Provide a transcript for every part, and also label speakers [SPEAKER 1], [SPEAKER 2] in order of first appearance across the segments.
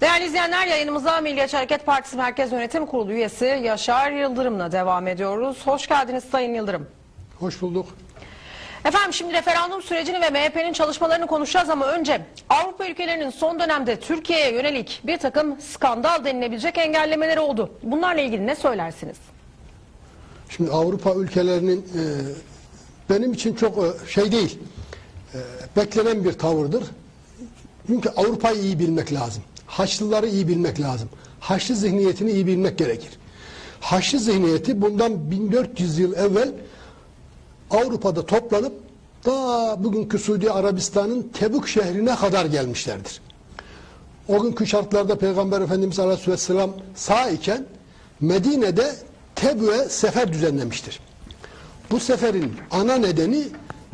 [SPEAKER 1] Değerli izleyenler yayınımıza Milliyetçi Hareket Partisi Merkez Yönetim Kurulu üyesi Yaşar Yıldırım'la devam ediyoruz. Hoş geldiniz Sayın Yıldırım.
[SPEAKER 2] Hoş bulduk.
[SPEAKER 1] Efendim şimdi referandum sürecini ve MHP'nin çalışmalarını konuşacağız ama önce Avrupa ülkelerinin son dönemde Türkiye'ye yönelik bir takım skandal denilebilecek engellemeleri oldu. Bunlarla ilgili ne söylersiniz?
[SPEAKER 2] Şimdi Avrupa ülkelerinin e, benim için çok e, şey değil, e, beklenen bir tavırdır. Çünkü Avrupa'yı iyi bilmek lazım. Haçlıları iyi bilmek lazım. Haçlı zihniyetini iyi bilmek gerekir. Haçlı zihniyeti bundan 1400 yıl evvel Avrupa'da toplanıp da bugünkü Suudi Arabistan'ın Tebük şehrine kadar gelmişlerdir. O günkü şartlarda Peygamber Efendimiz Aleyhisselam sağ iken Medine'de Tebü'ye sefer düzenlemiştir. Bu seferin ana nedeni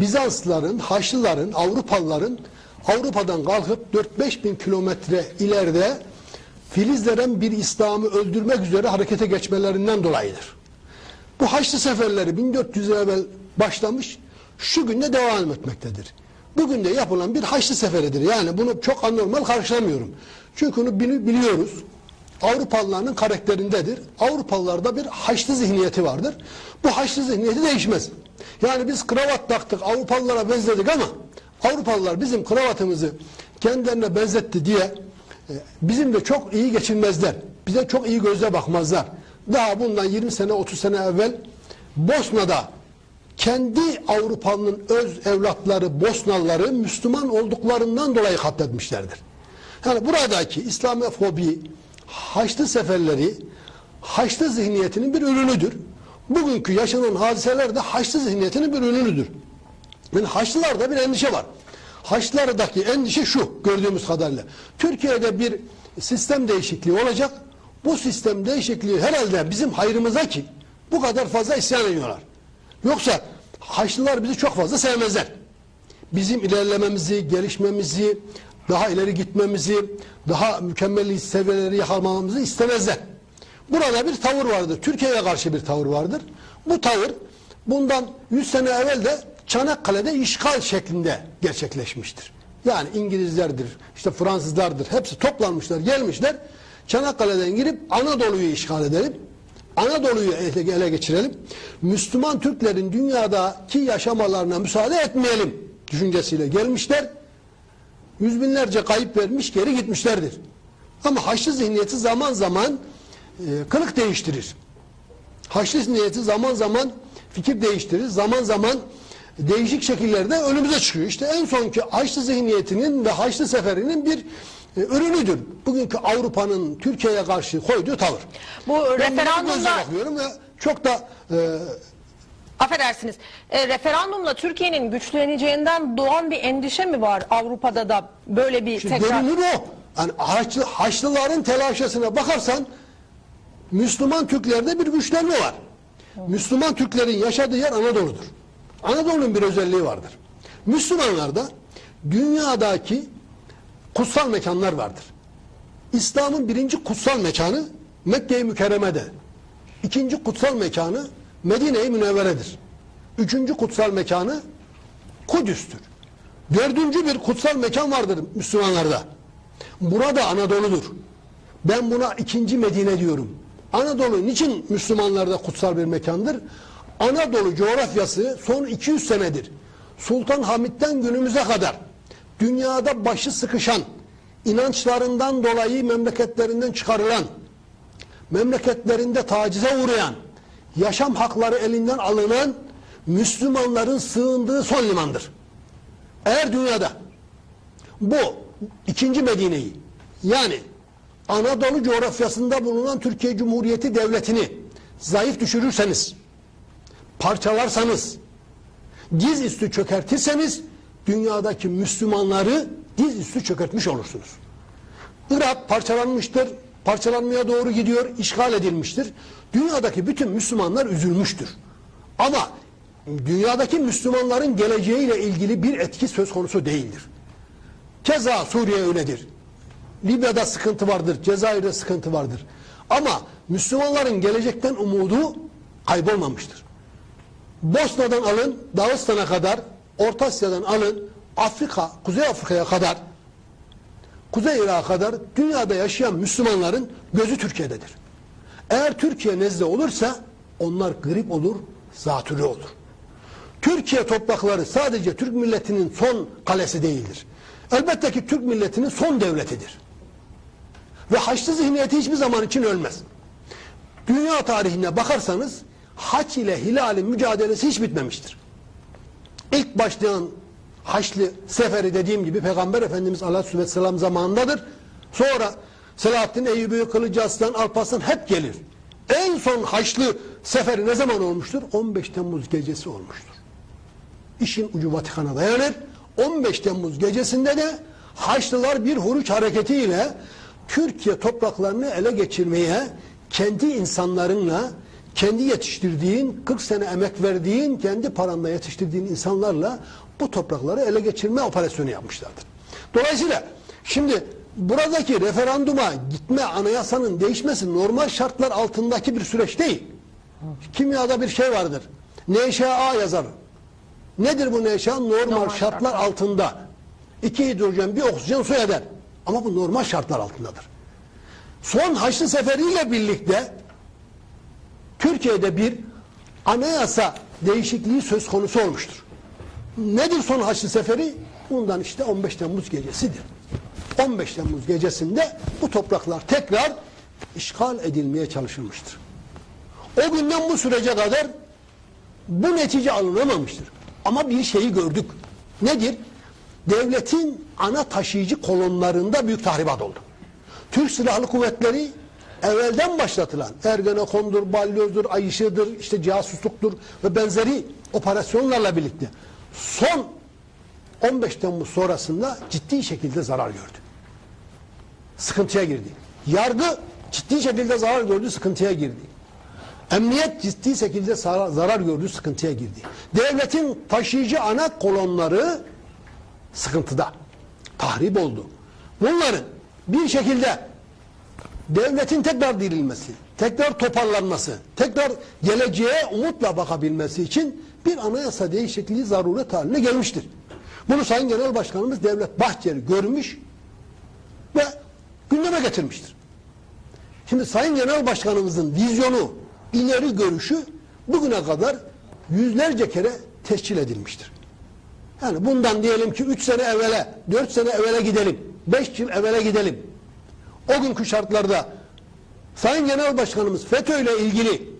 [SPEAKER 2] Bizanslıların, Haçlıların, Avrupalıların Avrupa'dan kalkıp 4-5 bin kilometre ileride Filizleren bir İslam'ı öldürmek üzere harekete geçmelerinden dolayıdır. Bu Haçlı seferleri 1400 yıl evvel başlamış, şu günde devam etmektedir. Bugün de yapılan bir Haçlı seferidir. Yani bunu çok anormal karşılamıyorum. Çünkü bunu bili- biliyoruz. Avrupalıların karakterindedir. Avrupalılarda bir Haçlı zihniyeti vardır. Bu Haçlı zihniyeti değişmez. Yani biz kravat taktık, Avrupalılara benzedik ama Avrupalılar bizim kravatımızı kendilerine benzetti diye e, bizimle çok iyi geçinmezler. Bize çok iyi gözle bakmazlar. Daha bundan 20 sene 30 sene evvel Bosna'da kendi Avrupa'nın öz evlatları Bosnalıları Müslüman olduklarından dolayı katletmişlerdir. Yani buradaki İslamofobi, Haçlı seferleri Haçlı zihniyetinin bir ürünüdür. Bugünkü yaşanan hadiseler de Haçlı zihniyetinin bir ürünüdür. Yani Haçlılarda bir endişe var. Haçlılardaki endişe şu gördüğümüz kadarıyla. Türkiye'de bir sistem değişikliği olacak. Bu sistem değişikliği herhalde bizim hayrımıza ki bu kadar fazla isyan ediyorlar. Yoksa Haçlılar bizi çok fazla sevmezler. Bizim ilerlememizi, gelişmemizi, daha ileri gitmemizi, daha mükemmel seviyeleri yakalamamızı istemezler. Burada bir tavır vardır. Türkiye'ye karşı bir tavır vardır. Bu tavır bundan 100 sene evvel de Çanakkale'de işgal şeklinde gerçekleşmiştir. Yani İngilizlerdir, işte Fransızlardır. Hepsi toplanmışlar, gelmişler. Çanakkale'den girip Anadolu'yu işgal edelim. Anadolu'yu ele, geçirelim. Müslüman Türklerin dünyadaki yaşamalarına müsaade etmeyelim düşüncesiyle gelmişler. Yüz binlerce kayıp vermiş geri gitmişlerdir. Ama Haçlı zihniyeti zaman zaman e, kılık değiştirir. Haçlı zihniyeti zaman zaman fikir değiştirir. Zaman zaman değişik şekillerde önümüze çıkıyor. İşte en sonki Haçlı zihniyetinin ve Haçlı seferinin bir e, ürünüdür. Bugünkü Avrupa'nın Türkiye'ye karşı koyduğu tavır.
[SPEAKER 1] Bu
[SPEAKER 2] Ben
[SPEAKER 1] referandumla
[SPEAKER 2] bakıyorum ve çok da e,
[SPEAKER 1] affedersiniz. e, referandumla Türkiye'nin güçleneceğinden doğan bir endişe mi var Avrupa'da da böyle bir
[SPEAKER 2] Şimdi
[SPEAKER 1] tekrar
[SPEAKER 2] görünür o. Yani Haçlı, Haçlıların telaşesine bakarsan Müslüman Türklerde bir güçlenme var. Müslüman Türklerin yaşadığı yer Anadolu'dur. Anadolu'nun bir özelliği vardır. Müslümanlarda dünyadaki kutsal mekanlar vardır. İslam'ın birinci kutsal mekanı Mekke-i Mükerreme'de. İkinci kutsal mekanı Medine-i Münevvere'dir. Üçüncü kutsal mekanı Kudüs'tür. Dördüncü bir kutsal mekan vardır Müslümanlarda. Burada Anadolu'dur. Ben buna ikinci Medine diyorum. Anadolu niçin Müslümanlarda kutsal bir mekandır? Anadolu coğrafyası son 200 senedir. Sultan Hamid'den günümüze kadar dünyada başı sıkışan, inançlarından dolayı memleketlerinden çıkarılan, memleketlerinde tacize uğrayan, yaşam hakları elinden alınan Müslümanların sığındığı son limandır. Eğer dünyada bu ikinci Medine'yi yani Anadolu coğrafyasında bulunan Türkiye Cumhuriyeti Devleti'ni zayıf düşürürseniz, parçalarsanız, diz üstü çökertirseniz dünyadaki Müslümanları diz üstü çökertmiş olursunuz. Irak parçalanmıştır, parçalanmaya doğru gidiyor, işgal edilmiştir. Dünyadaki bütün Müslümanlar üzülmüştür. Ama dünyadaki Müslümanların geleceğiyle ilgili bir etki söz konusu değildir. Keza Suriye öyledir. Libya'da sıkıntı vardır, Cezayir'de sıkıntı vardır. Ama Müslümanların gelecekten umudu kaybolmamıştır. Bosna'dan alın, Dağıstan'a kadar, Orta Asya'dan alın, Afrika, Kuzey Afrika'ya kadar Kuzey Irak'a kadar dünyada yaşayan Müslümanların gözü Türkiye'dedir. Eğer Türkiye nezle olursa onlar grip olur, zatürre olur. Türkiye toprakları sadece Türk milletinin son kalesi değildir. Elbette ki Türk milletinin son devletidir. Ve Haçlı zihniyeti hiçbir zaman için ölmez. Dünya tarihine bakarsanız Haç ile Hilal'in mücadelesi hiç bitmemiştir. İlk başlayan Haçlı seferi dediğim gibi Peygamber Efendimiz Aleyhisselam zamanındadır. Sonra Selahaddin Eyyubi, Kılıcı Aslan, Alparslan hep gelir. En son Haçlı seferi ne zaman olmuştur? 15 Temmuz gecesi olmuştur. İşin ucu Vatikan'a dayanır. 15 Temmuz gecesinde de Haçlılar bir huruç hareketiyle Türkiye topraklarını ele geçirmeye kendi insanlarınla, kendi yetiştirdiğin, 40 sene emek verdiğin, kendi paranla yetiştirdiğin insanlarla bu toprakları ele geçirme operasyonu yapmışlardır. Dolayısıyla şimdi buradaki referanduma gitme anayasanın değişmesi normal şartlar altındaki bir süreç değil. Kimyada bir şey vardır. NŞA yazar. Nedir bu neşa? Normal,
[SPEAKER 1] Normal
[SPEAKER 2] şartlar,
[SPEAKER 1] şartlar.
[SPEAKER 2] altında. iki hidrojen, bir oksijen su eder. Ama bu normal şartlar altındadır. Son Haçlı Seferi'yle birlikte Türkiye'de bir anayasa değişikliği söz konusu olmuştur. Nedir son Haçlı Seferi? Bundan işte 15 Temmuz gecesidir. 15 Temmuz gecesinde bu topraklar tekrar işgal edilmeye çalışılmıştır. O günden bu sürece kadar bu netice alınamamıştır. Ama bir şeyi gördük. Nedir? Devletin ana taşıyıcı kolonlarında büyük tahribat oldu. Türk Silahlı Kuvvetleri evvelden başlatılan Ergenekon'dur, Balyoz'dur, Ayşe'dir, işte casusluktur ve benzeri operasyonlarla birlikte son 15 Temmuz sonrasında ciddi şekilde zarar gördü. Sıkıntıya girdi. Yargı ciddi şekilde zarar gördü, sıkıntıya girdi. Emniyet ciddi şekilde zarar, gördü, sıkıntıya girdi. Devletin taşıyıcı ana kolonları sıkıntıda. Tahrip oldu. Bunların bir şekilde devletin tekrar dirilmesi, tekrar toparlanması, tekrar geleceğe umutla bakabilmesi için bir anayasa değişikliği zaruret haline gelmiştir. Bunu Sayın Genel Başkanımız Devlet Bahçeli görmüş ve gündeme getirmiştir. Şimdi Sayın Genel Başkanımızın vizyonu, ileri görüşü bugüne kadar yüzlerce kere tescil edilmiştir. Yani bundan diyelim ki 3 sene evvele, 4 sene evvele gidelim, 5 yıl evvele gidelim. O günkü şartlarda Sayın Genel Başkanımız FETÖ ile ilgili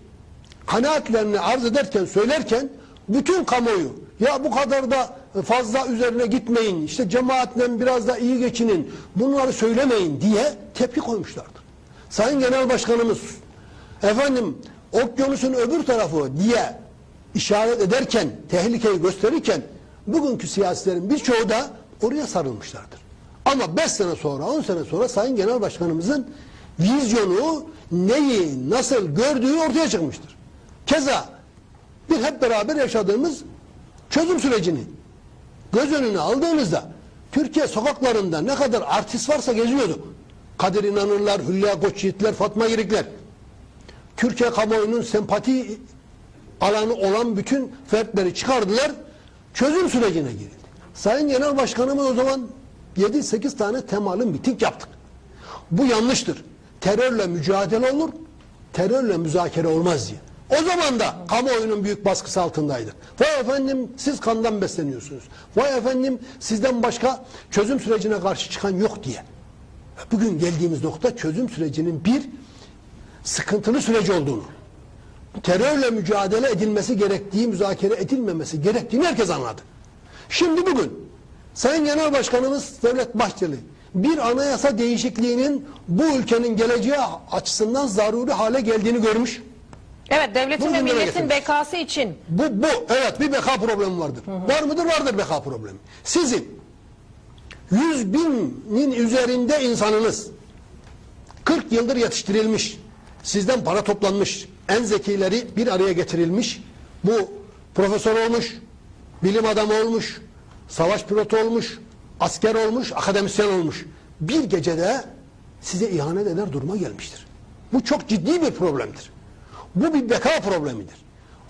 [SPEAKER 2] kanaatlerini arz ederken, söylerken bütün kamuoyu ya bu kadar da fazla üzerine gitmeyin, işte cemaatle biraz da iyi geçinin, bunları söylemeyin diye tepki koymuşlardır. Sayın Genel Başkanımız efendim okyanusun öbür tarafı diye işaret ederken, tehlikeyi gösterirken bugünkü siyasilerin birçoğu da oraya sarılmışlardır. Ama 5 sene sonra, 10 sene sonra Sayın Genel Başkanımızın vizyonu neyi, nasıl gördüğü ortaya çıkmıştır. Keza bir hep beraber yaşadığımız çözüm sürecini göz önüne aldığımızda Türkiye sokaklarında ne kadar artist varsa geziyorduk. Kadir İnanırlar, Hülya Koçyiğitler, Fatma Girikler. Türkiye kamuoyunun sempati alanı olan bütün fertleri çıkardılar. Çözüm sürecine girildi. Sayın Genel Başkanımız o zaman 7-8 tane temalı miting yaptık. Bu yanlıştır. Terörle mücadele olur, terörle müzakere olmaz diye. O zaman da kamuoyunun büyük baskısı altındaydık. Vay efendim siz kandan besleniyorsunuz. Vay efendim sizden başka çözüm sürecine karşı çıkan yok diye. Bugün geldiğimiz nokta çözüm sürecinin bir sıkıntılı süreci olduğunu, terörle mücadele edilmesi gerektiği, müzakere edilmemesi gerektiğini herkes anladı. Şimdi bugün Sayın Genel Başkanımız Devlet Bahçeli bir anayasa değişikliğinin bu ülkenin geleceği açısından zaruri hale geldiğini görmüş.
[SPEAKER 1] Evet devletin
[SPEAKER 2] Bu
[SPEAKER 1] ve milletin
[SPEAKER 2] getirmiş.
[SPEAKER 1] bekası için
[SPEAKER 2] Bu, bu evet bir beka problemi vardır. Var mıdır? Vardır beka problemi. Sizin yüz binin üzerinde insanınız 40 yıldır yetiştirilmiş, sizden para toplanmış, en zekileri bir araya getirilmiş, bu profesör olmuş, bilim adamı olmuş, savaş pilotu olmuş, asker olmuş, akademisyen olmuş. Bir gecede size ihanet eder duruma gelmiştir. Bu çok ciddi bir problemdir. Bu bir beka problemidir.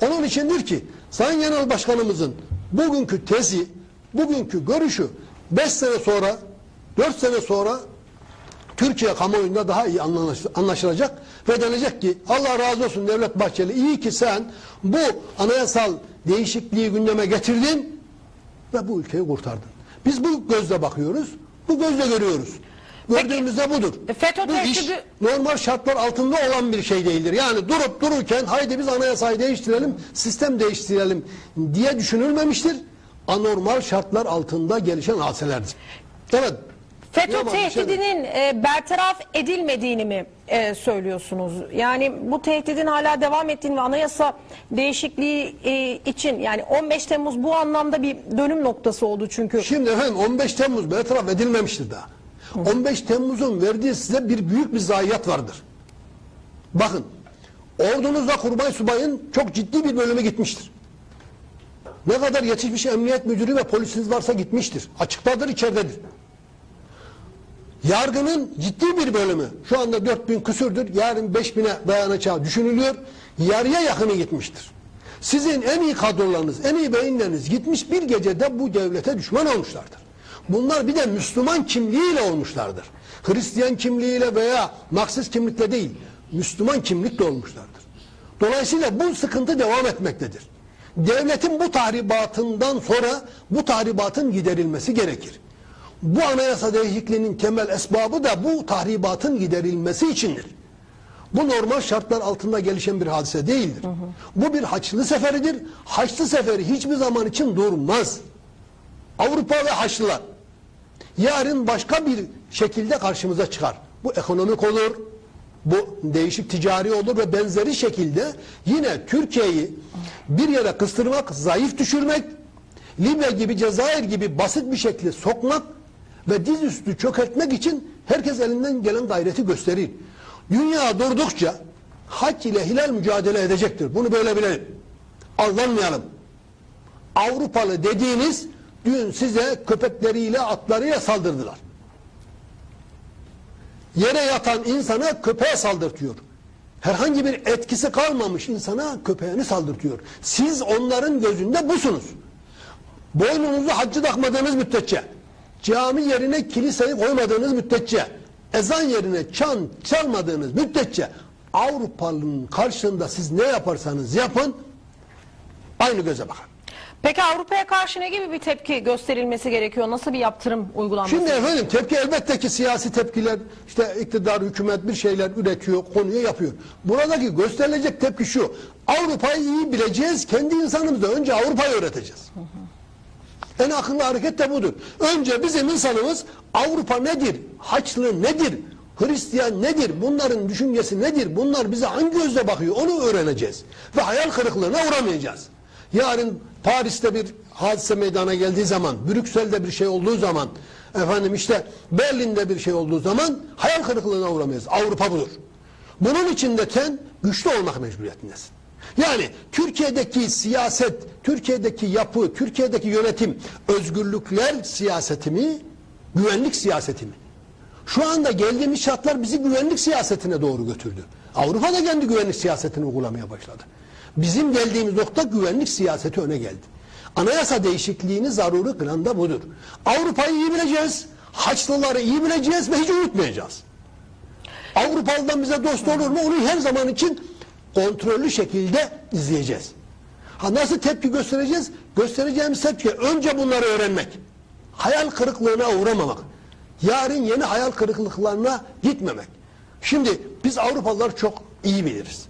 [SPEAKER 2] Onun içindir ki Sayın Genel Başkanımızın bugünkü tezi, bugünkü görüşü 5 sene sonra, 4 sene sonra Türkiye kamuoyunda daha iyi anlaş- anlaşılacak ve denecek ki Allah razı olsun Devlet Bahçeli iyi ki sen bu anayasal değişikliği gündeme getirdin ve bu ülkeyi kurtardın. Biz bu gözle bakıyoruz, bu gözle görüyoruz.
[SPEAKER 1] Peki,
[SPEAKER 2] Gördüğümüzde budur.
[SPEAKER 1] FETÖ
[SPEAKER 2] bu iş normal şartlar altında olan bir şey değildir. Yani durup dururken haydi biz anayasayı değiştirelim, sistem değiştirelim diye düşünülmemiştir. Anormal şartlar altında gelişen hadiselerdir. Evet.
[SPEAKER 1] FETÖ
[SPEAKER 2] şey
[SPEAKER 1] tehdidinin e, bertaraf edilmediğini mi e, söylüyorsunuz? Yani bu tehdidin hala devam ettiğini ve anayasa değişikliği e, için yani 15 Temmuz bu anlamda bir dönüm noktası oldu çünkü.
[SPEAKER 2] Şimdi efendim 15 Temmuz bertaraf edilmemiştir daha. 15 Temmuz'un verdiği size bir büyük bir zayiat vardır. Bakın ordunuzda kurmay subayın çok ciddi bir bölümü gitmiştir. Ne kadar yetişmiş emniyet müdürü ve polisiniz varsa gitmiştir. Açıktadır içeridedir. Yargının ciddi bir bölümü şu anda 4000 küsürdür. Yarın 5000'e dayanacağı düşünülüyor. Yarıya yakını gitmiştir. Sizin en iyi kadrolarınız, en iyi beyinleriniz gitmiş bir gecede bu devlete düşman olmuşlardır. Bunlar bir de Müslüman kimliğiyle olmuşlardır. Hristiyan kimliğiyle veya Marksist kimlikle değil, Müslüman kimlikle olmuşlardır. Dolayısıyla bu sıkıntı devam etmektedir. Devletin bu tahribatından sonra bu tahribatın giderilmesi gerekir. Bu anayasa değişikliğinin temel esbabı da bu tahribatın giderilmesi içindir. Bu normal şartlar altında gelişen bir hadise değildir. Bu bir Haçlı seferidir. Haçlı seferi hiçbir zaman için durmaz. Avrupa ve Haçlılar yarın başka bir şekilde karşımıza çıkar. Bu ekonomik olur, bu değişik ticari olur ve benzeri şekilde yine Türkiye'yi bir yere kıstırmak, zayıf düşürmek, Libya gibi, Cezayir gibi basit bir şekilde sokmak ve dizüstü çökertmek için herkes elinden gelen gayreti gösterir. Dünya durdukça hac ile hilal mücadele edecektir. Bunu böyle bilelim. Aldanmayalım. Avrupalı dediğiniz dün size köpekleriyle atlarıyla saldırdılar. Yere yatan insana köpeğe saldırtıyor. Herhangi bir etkisi kalmamış insana köpeğini saldırtıyor. Siz onların gözünde busunuz. Boynunuzu haccı takmadığınız müddetçe, cami yerine kiliseyi koymadığınız müddetçe, ezan yerine çan çalmadığınız müddetçe Avrupalı'nın karşısında siz ne yaparsanız yapın aynı göze bakar.
[SPEAKER 1] Peki Avrupa'ya karşı ne gibi bir tepki gösterilmesi gerekiyor? Nasıl bir yaptırım uygulanması?
[SPEAKER 2] Şimdi efendim tepki elbette ki siyasi tepkiler işte iktidar hükümet bir şeyler üretiyor konuya yapıyor. Buradaki gösterilecek tepki şu Avrupa'yı iyi bileceğiz kendi insanımıza önce Avrupa'yı öğreteceğiz. En akıllı hareket de budur. Önce bizim insanımız Avrupa nedir? Haçlı nedir? Hristiyan nedir? Bunların düşüncesi nedir? Bunlar bize hangi gözle bakıyor? Onu öğreneceğiz. Ve hayal kırıklığına uğramayacağız. Yarın Paris'te bir hadise meydana geldiği zaman, Brüksel'de bir şey olduğu zaman, efendim işte Berlin'de bir şey olduğu zaman hayal kırıklığına uğramayız. Avrupa budur. Bunun için de sen güçlü olmak mecburiyetindesin. Yani Türkiye'deki siyaset, Türkiye'deki yapı, Türkiye'deki yönetim özgürlükler siyaseti mi, güvenlik siyaseti mi? Şu anda geldiğimiz şartlar bizi güvenlik siyasetine doğru götürdü. Avrupa da kendi güvenlik siyasetini uygulamaya başladı. Bizim geldiğimiz nokta güvenlik siyaseti öne geldi. Anayasa değişikliğini zaruri kılan da budur. Avrupa'yı iyi bileceğiz, Haçlıları iyi bileceğiz ve hiç unutmayacağız. Avrupalı'dan bize dost olur mu? Onu her zaman için kontrollü şekilde izleyeceğiz. Ha nasıl tepki göstereceğiz? Göstereceğimiz tepki önce bunları öğrenmek. Hayal kırıklığına uğramamak. Yarın yeni hayal kırıklıklarına gitmemek. Şimdi biz Avrupalılar çok iyi biliriz.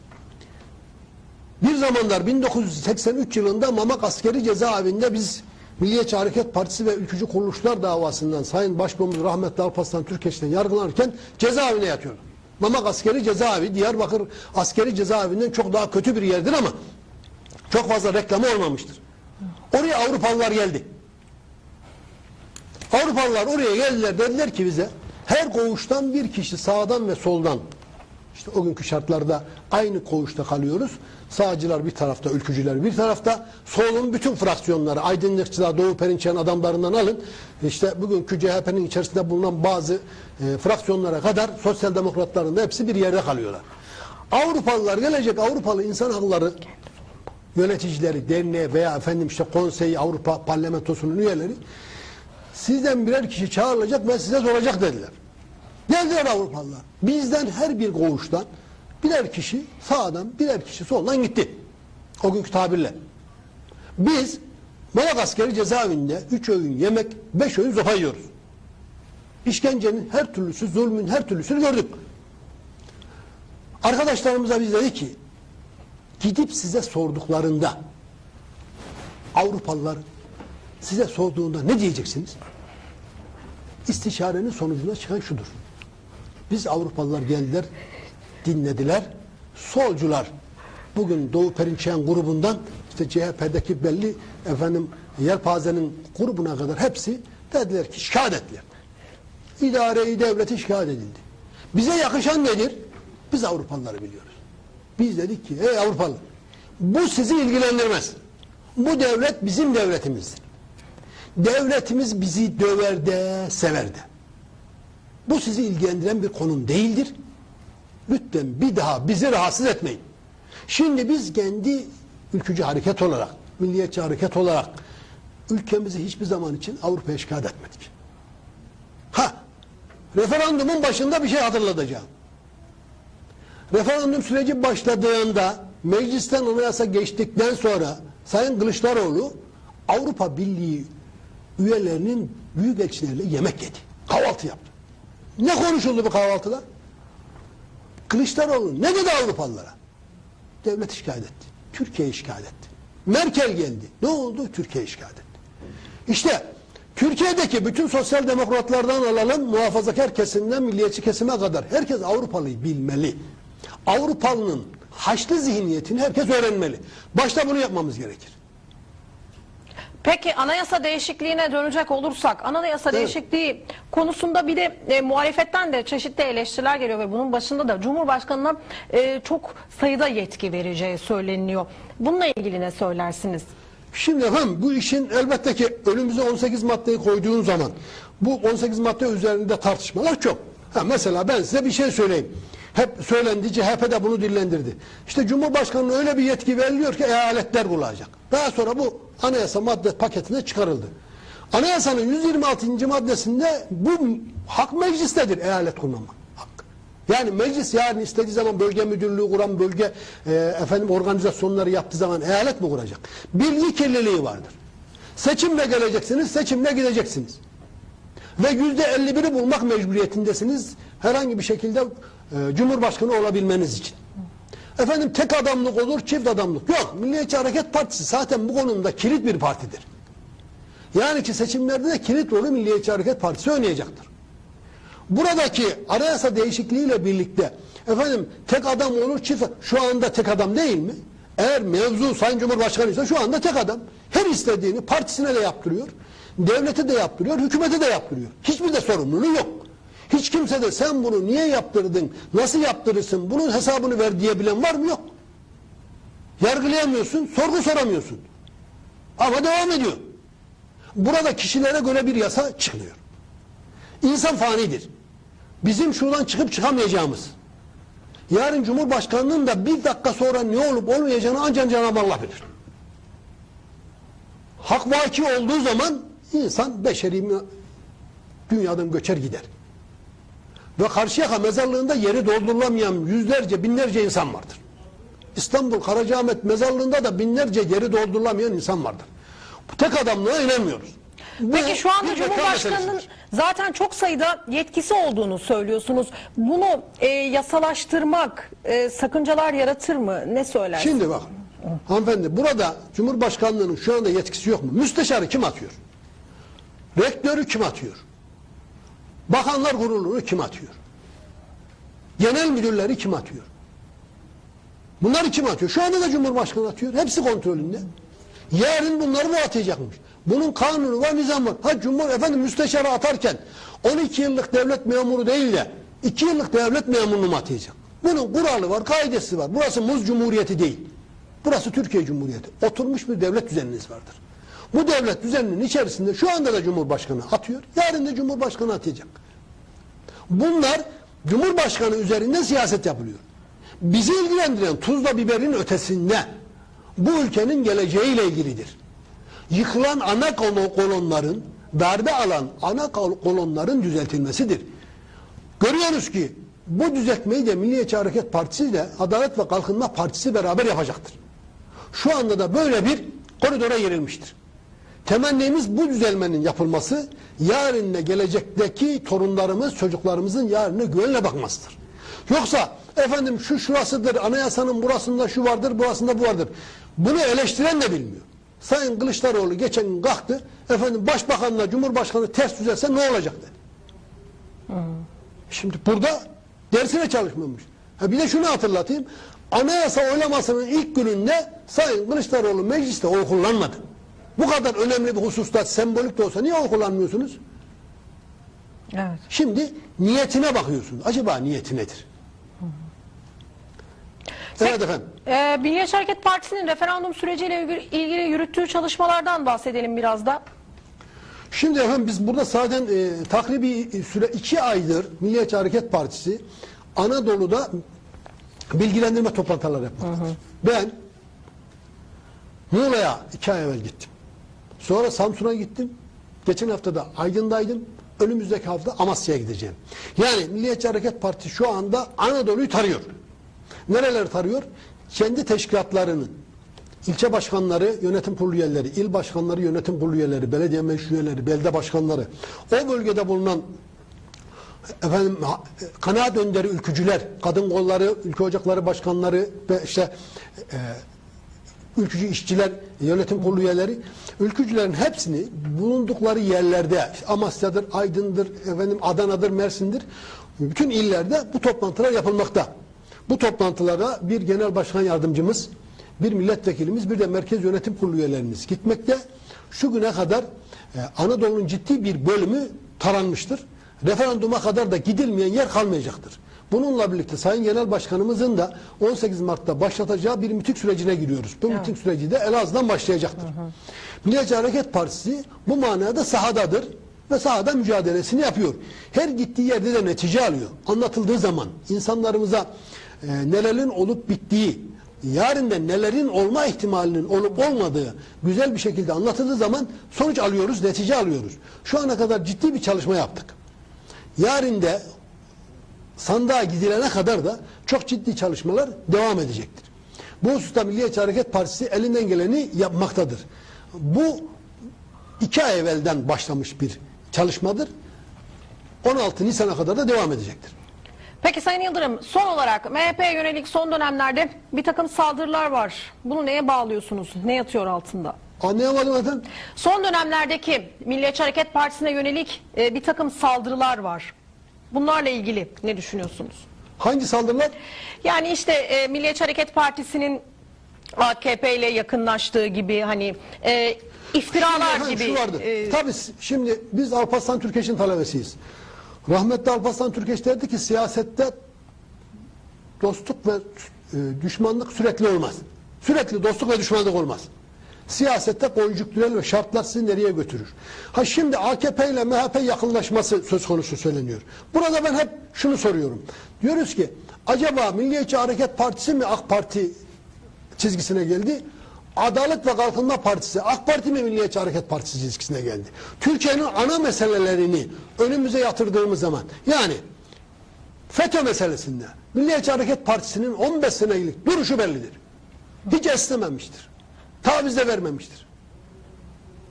[SPEAKER 2] Bir zamanlar 1983 yılında Mamak Askeri Cezaevinde biz Milliyetçi Hareket Partisi ve Ülkücü Kuruluşlar davasından Sayın Başbuğumuz Rahmetli Alparslan Türkeş'ten yargılanırken cezaevine yatıyordu. Mamak Askeri Cezaevi Diyarbakır Askeri Cezaevinden çok daha kötü bir yerdir ama çok fazla reklamı olmamıştır. Oraya Avrupalılar geldi. Avrupalılar oraya geldiler dediler ki bize her koğuştan bir kişi sağdan ve soldan işte o günkü şartlarda aynı koğuşta kalıyoruz. Sağcılar bir tarafta, ülkücüler bir tarafta. Solun bütün fraksiyonları, aydınlıkçılar, Doğu Perinçek'in adamlarından alın. İşte bugünkü CHP'nin içerisinde bulunan bazı e, fraksiyonlara kadar sosyal demokratların da hepsi bir yerde kalıyorlar. Avrupalılar gelecek, Avrupalı insan hakları yöneticileri, derneği veya efendim işte konseyi, Avrupa parlamentosunun üyeleri sizden birer kişi çağrılacak ve size soracak dediler. Geldiler Avrupalılar. Bizden her bir koğuştan birer kişi sağdan birer kişi soldan gitti. O günkü tabirle. Biz Madagaskar cezaevinde üç öğün yemek, beş öğün zopa yiyoruz. İşkencenin her türlüsü, zulmün her türlüsünü gördük. Arkadaşlarımıza biz dedi ki, gidip size sorduklarında, Avrupalılar size sorduğunda ne diyeceksiniz? İstişarenin sonucunda çıkan şudur. Biz Avrupalılar geldiler, dinlediler. Solcular bugün Doğu Perinçeyen grubundan işte CHP'deki belli efendim Yelpaze'nin grubuna kadar hepsi dediler ki şikayet ettiler. İdareyi devleti şikayet edildi. Bize yakışan nedir? Biz Avrupalıları biliyoruz. Biz dedik ki ey Avrupalı bu sizi ilgilendirmez. Bu devlet bizim devletimizdir. Devletimiz bizi döver de sever de. Bu sizi ilgilendiren bir konum değildir. Lütfen bir daha bizi rahatsız etmeyin. Şimdi biz kendi ülkücü hareket olarak, milliyetçi hareket olarak ülkemizi hiçbir zaman için Avrupa'ya şikayet etmedik. Ha, referandumun başında bir şey hatırlatacağım. Referandum süreci başladığında meclisten anayasa geçtikten sonra Sayın Kılıçdaroğlu Avrupa Birliği üyelerinin büyükelçileriyle yemek yedi. Kahvaltı yaptı. Ne konuşuldu bu kahvaltıda? Kılıçdaroğlu ne dedi Avrupalılara? Devlet şikayet etti. Türkiye'yi şikayet etti. Merkel geldi. Ne oldu? Türkiye'yi şikayet etti. İşte Türkiye'deki bütün sosyal demokratlardan alalım muhafazakar kesimden milliyetçi kesime kadar herkes Avrupalıyı bilmeli. Avrupalının haçlı zihniyetini herkes öğrenmeli. Başta bunu yapmamız gerekir.
[SPEAKER 1] Peki anayasa değişikliğine dönecek olursak anayasa
[SPEAKER 2] Evet.
[SPEAKER 1] değişikliği konusunda bir de e, muhalefetten de çeşitli eleştiriler geliyor ve bunun başında da Cumhurbaşkanı'na e, çok sayıda yetki vereceği söyleniyor. Bununla ilgili ne söylersiniz?
[SPEAKER 2] Şimdi efendim bu işin elbette ki önümüze 18 maddeyi koyduğun zaman bu 18 madde üzerinde tartışmalar çok. Ha, mesela ben size bir şey söyleyeyim. Hep söylendi, CHP de bunu dillendirdi. İşte Cumhurbaşkanı'na öyle bir yetki veriliyor ki eyaletler bulacak. Daha sonra bu anayasa madde paketine çıkarıldı. Anayasanın 126. maddesinde bu hak meclistedir eyalet kurmama. Hak. Yani meclis yarın istediği zaman bölge müdürlüğü kuran bölge e, efendim organizasyonları yaptığı zaman eyalet mi kuracak? Bilgi kirliliği vardır. Seçimle geleceksiniz, seçimle gideceksiniz. Ve yüzde 51'i bulmak mecburiyetindesiniz herhangi bir şekilde e, cumhurbaşkanı olabilmeniz için. Efendim tek adamlık olur, çift adamlık. Yok, Milliyetçi Hareket Partisi zaten bu konumda kilit bir partidir. Yani ki seçimlerde de kilit rolü Milliyetçi Hareket Partisi oynayacaktır. Buradaki anayasa değişikliğiyle birlikte efendim tek adam olur çift şu anda tek adam değil mi? Eğer mevzu Sayın Cumhurbaşkanı ise şu anda tek adam. Her istediğini partisine de yaptırıyor. Devlete de yaptırıyor, hükümete de yaptırıyor. Hiçbir de sorumluluğu yok. Hiç kimse de sen bunu niye yaptırdın, nasıl yaptırırsın, bunun hesabını ver diyebilen var mı? Yok. Yargılayamıyorsun, sorgu soramıyorsun. Ama devam ediyor. Burada kişilere göre bir yasa çıkıyor. İnsan fanidir. Bizim şuradan çıkıp çıkamayacağımız. Yarın Cumhurbaşkanının da bir dakika sonra ne olup olmayacağını ancak Cenab-ı Allah bilir. Hak vaki olduğu zaman insan beşeri dünyadan göçer gider. Ve Karşıyaka mezarlığında yeri doldurulamayan yüzlerce binlerce insan vardır. İstanbul Karacaahmet mezarlığında da binlerce yeri doldurulamayan insan vardır. Bu tek adamlığa inanmıyoruz. Bu
[SPEAKER 1] Peki şu anda Cumhurbaşkanı'nın zaten çok sayıda yetkisi olduğunu söylüyorsunuz. Bunu e, yasalaştırmak e, sakıncalar yaratır mı? Ne söylersiniz?
[SPEAKER 2] Şimdi bak hanımefendi burada Cumhurbaşkanlığının şu anda yetkisi yok mu? Müsteşarı kim atıyor? Rektörü kim atıyor? Bakanlar kurulunu kim atıyor? Genel müdürleri kim atıyor? Bunları kim atıyor? Şu anda da Cumhurbaşkanı atıyor. Hepsi kontrolünde. Yarın bunları bu atacakmış. Bunun kanunu var, nizam var. Ha Cumhur efendim müsteşarı atarken 12 yıllık devlet memuru değil de 2 yıllık devlet memurunu mu atayacak? Bunun kuralı var, kaidesi var. Burası muz cumhuriyeti değil. Burası Türkiye Cumhuriyeti. Oturmuş bir devlet düzeniniz vardır. Bu devlet düzeninin içerisinde şu anda da Cumhurbaşkanı atıyor. Yarın da Cumhurbaşkanı atacak. Bunlar Cumhurbaşkanı üzerinden siyaset yapılıyor. Bizi ilgilendiren tuzla biberin ötesinde bu ülkenin geleceğiyle ilgilidir. Yıkılan ana kolo- kolonların, darbe alan ana kol- kolonların düzeltilmesidir. Görüyoruz ki bu düzeltmeyi de Milliyetçi Hareket Partisi ile Adalet ve Kalkınma Partisi beraber yapacaktır. Şu anda da böyle bir koridora girilmiştir. Temennimiz bu düzelmenin yapılması, yarın ve gelecekteki torunlarımız, çocuklarımızın yarına güvenle bakmasıdır. Yoksa efendim şu şurasıdır, anayasanın burasında şu vardır, burasında bu vardır. Bunu eleştiren de bilmiyor. Sayın Kılıçdaroğlu geçen gün kalktı, efendim başbakanla cumhurbaşkanı ters düzelse ne olacak dedi. Şimdi burada dersine çalışmamış. Ha bir de şunu hatırlatayım. Anayasa oylamasının ilk gününde Sayın Kılıçdaroğlu mecliste oy kullanmadı. Bu kadar önemli bir hususta sembolik de olsa niye oy kullanmıyorsunuz?
[SPEAKER 1] Evet.
[SPEAKER 2] Şimdi niyetine bakıyorsunuz. Acaba niyeti nedir? Evet efendim.
[SPEAKER 1] Ee, Milliyetçi Hareket Partisi'nin referandum süreciyle ilgili- yürüttüğü çalışmalardan bahsedelim biraz da.
[SPEAKER 2] Şimdi efendim biz burada zaten e, takribi süre iki aydır Milliyetçi Hareket Partisi Anadolu'da bilgilendirme toplantıları yapmaktadır. Ben Muğla'ya iki ay evvel gittim. Sonra Samsun'a gittim. Geçen hafta da Aydın'daydım. Önümüzdeki hafta Amasya'ya gideceğim. Yani Milliyetçi Hareket Partisi şu anda Anadolu'yu tarıyor. Nereleri tarıyor? Kendi teşkilatlarının ilçe başkanları, yönetim kurulu üyeleri, il başkanları, yönetim kurulu üyeleri, belediye meclis üyeleri, belde başkanları, o bölgede bulunan efendim kanaat önderi ülkücüler, kadın kolları, ülke ocakları başkanları ve işte e, ülkücü işçiler, yönetim kurulu üyeleri, ülkücülerin hepsini bulundukları yerlerde, Amasya'dır, Aydın'dır, efendim Adana'dır, Mersin'dir, bütün illerde bu toplantılar yapılmakta. Bu toplantılara bir genel başkan yardımcımız, bir milletvekilimiz, bir de merkez yönetim kurulu üyelerimiz gitmekte. Şu güne kadar e, Anadolu'nun ciddi bir bölümü taranmıştır. Referanduma kadar da gidilmeyen yer kalmayacaktır. Bununla birlikte Sayın Genel Başkanımızın da 18 Mart'ta başlatacağı bir miting sürecine giriyoruz. Bu miting süreci de Elazığ'dan başlayacaktır. Milliyetçi Hareket Partisi bu manada sahadadır ve sahada mücadelesini yapıyor. Her gittiği yerde de netice alıyor. Anlatıldığı zaman insanlarımıza e, nelerin olup bittiği, yarın da nelerin olma ihtimalinin olup olmadığı güzel bir şekilde anlatıldığı zaman sonuç alıyoruz, netice alıyoruz. Şu ana kadar ciddi bir çalışma yaptık. Yarın da sandığa gidilene kadar da çok ciddi çalışmalar devam edecektir. Bu hususta Milliyetçi Hareket Partisi elinden geleni yapmaktadır. Bu iki ay evvelden başlamış bir çalışmadır. 16 Nisan'a kadar da devam edecektir.
[SPEAKER 1] Peki Sayın Yıldırım son olarak MHP'ye yönelik son dönemlerde bir takım saldırılar var. Bunu neye bağlıyorsunuz? Ne yatıyor altında?
[SPEAKER 2] Anlayamadım efendim.
[SPEAKER 1] Son dönemlerdeki Milliyetçi Hareket Partisi'ne yönelik e, bir takım saldırılar var. Bunlarla ilgili ne düşünüyorsunuz?
[SPEAKER 2] Hangi saldırılar?
[SPEAKER 1] Yani işte e, Milliyetçi Hareket Partisi'nin AKP ile yakınlaştığı gibi hani e, iftiralar
[SPEAKER 2] Efendim,
[SPEAKER 1] gibi.
[SPEAKER 2] Şu vardı.
[SPEAKER 1] e,
[SPEAKER 2] Tabii şimdi biz Alparslan Türkeş'in talebesiyiz. Rahmetli Alparslan Türkeş derdi ki siyasette dostluk ve e, düşmanlık sürekli olmaz. Sürekli dostluk ve düşmanlık olmaz. Siyasette konjüktürel ve şartlar sizi nereye götürür? Ha şimdi AKP ile MHP yakınlaşması söz konusu söyleniyor. Burada ben hep şunu soruyorum. Diyoruz ki acaba Milliyetçi Hareket Partisi mi AK Parti çizgisine geldi? Adalet ve Kalkınma Partisi AK Parti mi Milliyetçi Hareket Partisi çizgisine geldi? Türkiye'nin ana meselelerini önümüze yatırdığımız zaman yani FETÖ meselesinde Milliyetçi Hareket Partisi'nin 15 senelik duruşu bellidir. Hiç esnememiştir. Taviz de vermemiştir.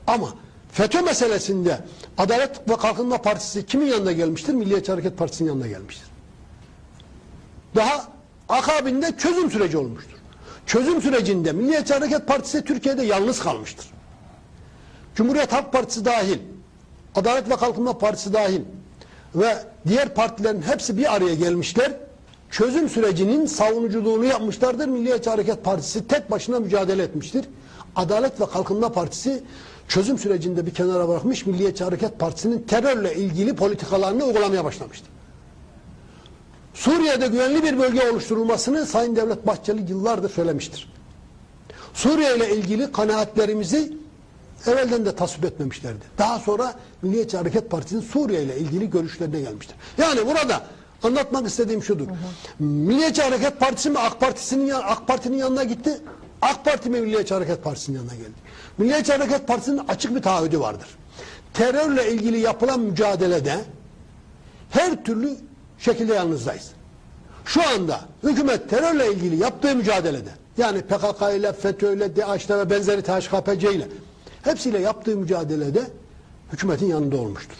[SPEAKER 2] Ama FETÖ meselesinde Adalet ve Kalkınma Partisi kimin yanına gelmiştir? Milliyetçi Hareket Partisi'nin yanına gelmiştir. Daha akabinde çözüm süreci olmuştur. Çözüm sürecinde Milliyetçi Hareket Partisi Türkiye'de yalnız kalmıştır. Cumhuriyet Halk Partisi dahil, Adalet ve Kalkınma Partisi dahil ve diğer partilerin hepsi bir araya gelmişler. Çözüm sürecinin savunuculuğunu yapmışlardır. Milliyetçi Hareket Partisi tek başına mücadele etmiştir. Adalet ve Kalkınma Partisi çözüm sürecinde bir kenara bırakmış Milliyetçi Hareket Partisi'nin terörle ilgili politikalarını uygulamaya başlamıştır. Suriye'de güvenli bir bölge oluşturulmasını Sayın Devlet Bahçeli yıllardır söylemiştir. Suriye ile ilgili kanaatlerimizi evvelden de tasvip etmemişlerdi. Daha sonra Milliyetçi Hareket Partisi'nin Suriye ile ilgili görüşlerine gelmiştir. Yani burada anlatmak istediğim şudur. Milliyetçi Hareket Partisi mi AK Partisi'nin AK Parti'nin yanına gitti? AK Parti mi Milliyetçi Hareket Partisi'nin yanına geldi? Milliyetçi Hareket Partisi'nin açık bir taahhüdü vardır. Terörle ilgili yapılan mücadelede her türlü şekilde yanınızdayız. Şu anda hükümet terörle ilgili yaptığı mücadelede yani PKK ile, FETÖ ile, DAEŞ'le ve benzeri THKPC ile hepsiyle yaptığı mücadelede hükümetin yanında olmuştur.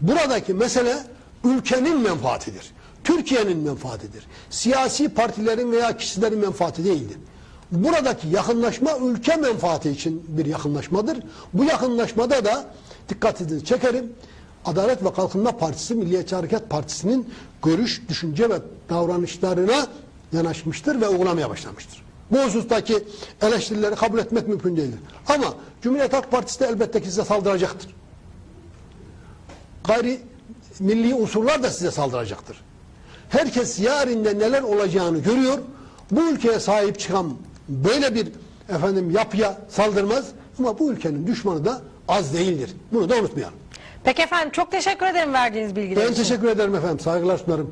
[SPEAKER 2] Buradaki mesele ülkenin menfaatidir. Türkiye'nin menfaatidir. Siyasi partilerin veya kişilerin menfaati değildir. Buradaki yakınlaşma ülke menfaati için bir yakınlaşmadır. Bu yakınlaşmada da dikkatinizi çekerim. Adalet ve Kalkınma Partisi, Milliyetçi Hareket Partisi'nin görüş, düşünce ve davranışlarına yanaşmıştır ve uygulamaya başlamıştır. Bu husustaki eleştirileri kabul etmek mümkün değildir. Ama Cumhuriyet Halk Partisi de elbette ki size saldıracaktır gayri milli unsurlar da size saldıracaktır. Herkes yarinde neler olacağını görüyor. Bu ülkeye sahip çıkan böyle bir efendim yapıya saldırmaz ama bu ülkenin düşmanı da az değildir. Bunu da unutmayalım.
[SPEAKER 1] Peki efendim çok teşekkür ederim verdiğiniz bilgiler
[SPEAKER 2] Ben
[SPEAKER 1] için.
[SPEAKER 2] teşekkür ederim efendim. Saygılar sunarım.